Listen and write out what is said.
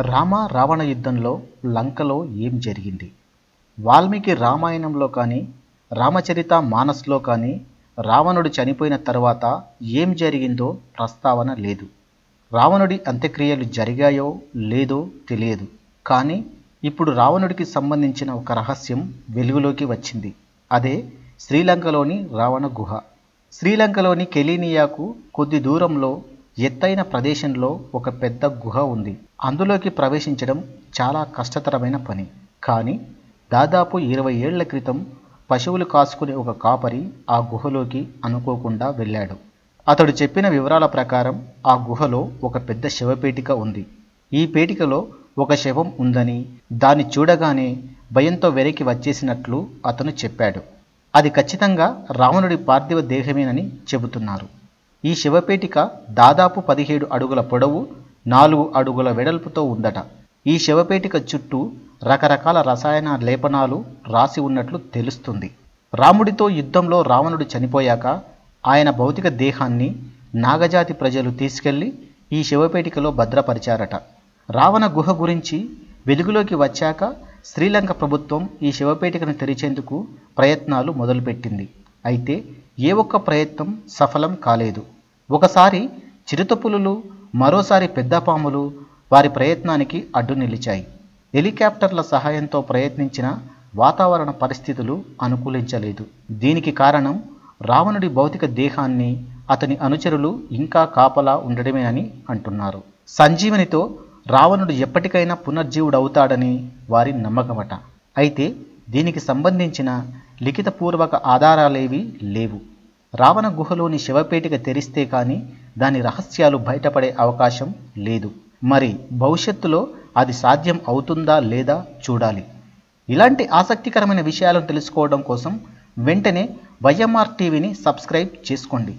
రామ రావణ యుద్ధంలో లంకలో ఏం జరిగింది? వాల్మీకి రామాయణంలో కానీ రామచరిత మానస్లో కానీ రావణుడు చనిపోయిన తర్వాత ఏం జరిగిందో ప్రస్తావన లేదు. రావణుడి అంత్యక్రియలు జరిగాయో లేదో తెలియదు. కానీ ఇప్పుడు రావణుడికి సంబంధించిన ఒక రహస్యం వెలుగులోకి వచ్చింది. అదే శ్రీలంకలోని రావణ గుహ. శ్రీలంకలోని కెలీనియాకు కొద్ది దూరంలో ఎత్తైన ప్రదేశంలో ఒక పెద్ద గుహ ఉంది. అందులోకి ప్రవేశించడం చాలా కష్టతరమైన పని. కానీ దాదాపు ఇరవై ఏళ్ళ క్రితం పశువులు కాసుకునే ఒక కాపరి ఆ గుహలోకి అనుకోకుండా వెళ్ళాడు. అతడు చెప్పిన వివరాల ప్రకారం ఆ గుహలో ఒక పెద్ద శవపేటిక ఉంది. ఈ పేటికలో ఒక శవం ఉందని దాన్ని చూడగానే భయంతో వెనక్కి వచ్చేసినట్లు అతను చెప్పాడు. అది ఖచ్చితంగా రావణుడి పార్థివ దేహమేనని చెబుతున్నారు. ఈ శివపేటిక దాదాపు పదిహేడు అడుగుల పొడవు నాలుగు అడుగుల వెడల్పుతో ఉందట. ఈ శివపేటిక చుట్టూ రకరకాల రసాయన లేపనాలు రాసి ఉన్నట్లు తెలుస్తుంది. రాముడితో యుద్ధంలో రావణుడు చనిపోయాక ఆయన భౌతిక దేహాన్ని నాగజాతి ప్రజలు తీసుకెళ్ళి ఈ శివపేటికలో భద్రపరిచారట. రావణ గుహ గురించి వెలుగులోకి వచ్చాక శ్రీలంక ప్రభుత్వం ఈ శివపేటికను తెరిచేందుకు ప్రయత్నాలు మొదలుపెట్టింది. అయితే ఏ ఒక్క ప్రయత్నం సఫలం కాలేదు. ఒకసారి చిరుతపులులు మరోసారి పెద్ద పాములు వారి ప్రయత్నానికి అడ్డు నిలిచాయి. హెలికాప్టర్ల సహాయంతో ప్రయత్నించిన వాతావరణ పరిస్థితులు అనుకూలించలేదు. దీనికి కారణం రావణుడి భౌతిక దేహాన్ని అతని అనుచరులు ఇంకా కాపలా ఉండడమే అని అంటున్నారు. సంజీవనితో రావణుడు ఎప్పటికైనా పునర్జీవుడవుతాడని వారి నమ్మకమట. అయితే దీనికి సంబంధించిన లిఖితపూర్వక ఆధారాలేవి లేవు. రావణ గుహలోని శవపేటిక తెరిస్తే కానీ దాని రహస్యాలు బయటపడే అవకాశం లేదు. మరి భవిష్యత్తులో అది సాధ్యం అవుతుందా లేదా చూడాలి. ఇలాంటి ఆసక్తికరమైన విషయాలను తెలుసుకోవడం కోసం వెంటనే వైఎంఆర్ టీవీని సబ్స్క్రైబ్ చేసుకోండి.